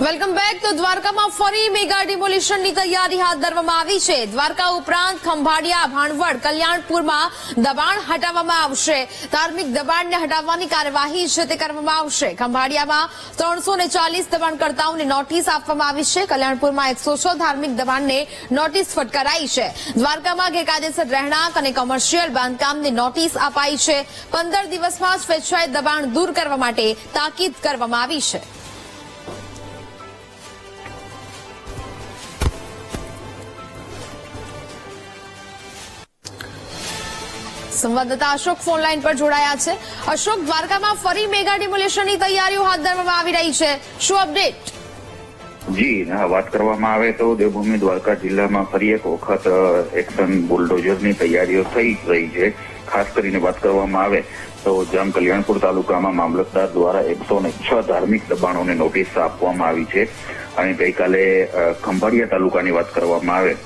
Welcome back તો દ્વારકામાં ફરી મેગા ડિમોલિશનની તૈયારી હાથ ધરવામાં આવી છે. દ્વારકા ઉપરાંત ખંભાળિયા, ભાણવડ, કલ્યાણપુરમાં દબાણ હટાવવામાં આવશે. ધાર્મિક દબાણને હટાવવાની કાર્યવાહી છે તે કરવામાં આવશે. ખંભાળિયામાં ત્રણસો ને ચાલીસ દબાણકર્તાઓને નોટિસ આપવામાં આવી છે. કલ્યાણપુરમાં એકસો છ ધાર્મિક દબાણને નોટિસ ફટકારાઈ છે. દ્વારકામાં ગેરકાયદેસર રહેણાંક અને કોમર્શિયલ બાંધકામની નોટિસ અપાઈ છે. પંદર દિવસમાં સ્વેચ્છાએ દબાણ દૂર કરવા માટે તાકીદ કરવામાં આવી છે. સંવાદદાતા અશોક ફોન લાઈન પર જોડાયા છે. અશોક, દ્વારકામાં ફરી મેગા ડિમોલેશનની તૈયારીઓ હાથ ધરવામાં આવી રહી છે. શું અપડેટ? જી, હા, વાત કરવામાં આવે તો દેવભૂમિ દ્વારકા જિલ્લામાં ફરી એક વખત એક્શન બુલડોઝરની તૈયારીઓ થઈ રહી છે. ખાસ કરીને વાત કરવામાં આવે તો જામ કલ્યાણપુર તાલુકામાં મામલતદાર દ્વારા એકસો ને છ ધાર્મિક દબાણોને નોટિસ આપવામાં આવી છે. અને ગઈકાલે ખંભાળિયા તાલુકાની વાત કરવામાં આવે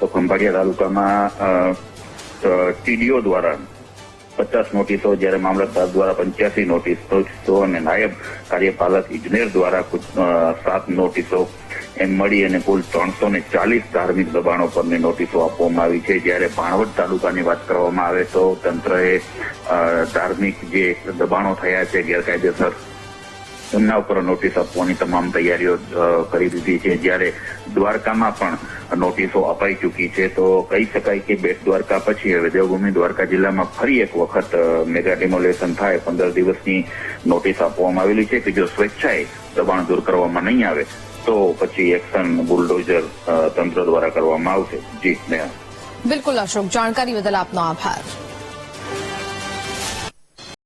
તો ખંભાળિયા તાલુકામાં ટીડીઓ દ્વારા પચાસ નોટિસો, જ્યારે મામલતદાર દ્વારા પંચ્યાસી નોટિસો અને નાયબ કાર્યપાલક ઇજનેર દ્વારા સાત નોટિસો, એમ મળી અને કુલ ત્રણસો ને ચાલીસ ધાર્મિક દબાણો પરની નોટિસો આપવામાં આવી છે. જ્યારે ભાણવડ તાલુકાની વાત કરવામાં આવે તો તંત્રએ ધાર્મિક જે દબાણો થયા છે, ગેરકાયદેસર એમના ઉપર નોટિસ આપવાની તમામ તૈયારીઓ કરી દીધી છે. જ્યારે દ્વારકામાં પણ નોટિસો અપાઈ ચૂકી છે, તો કહી શકાય કે બેટ દ્વારકા પછી હવે દેવભૂમિ દ્વારકા જિલ્લામાં ફરી એક વખત મેગા ડિમોલેશન થાય. પંદર દિવસની નોટિસ આપવામાં આવેલી છે કે જો સ્વેચ્છાએ દબાણ દૂર કરવામાં નહીં આવે, તો પછી એક્શન બુલડોઝર તંત્ર દ્વારા કરવામાં આવશે. જી બિલકુલ અશોક, જાણકારી બદલ આપનો આભાર.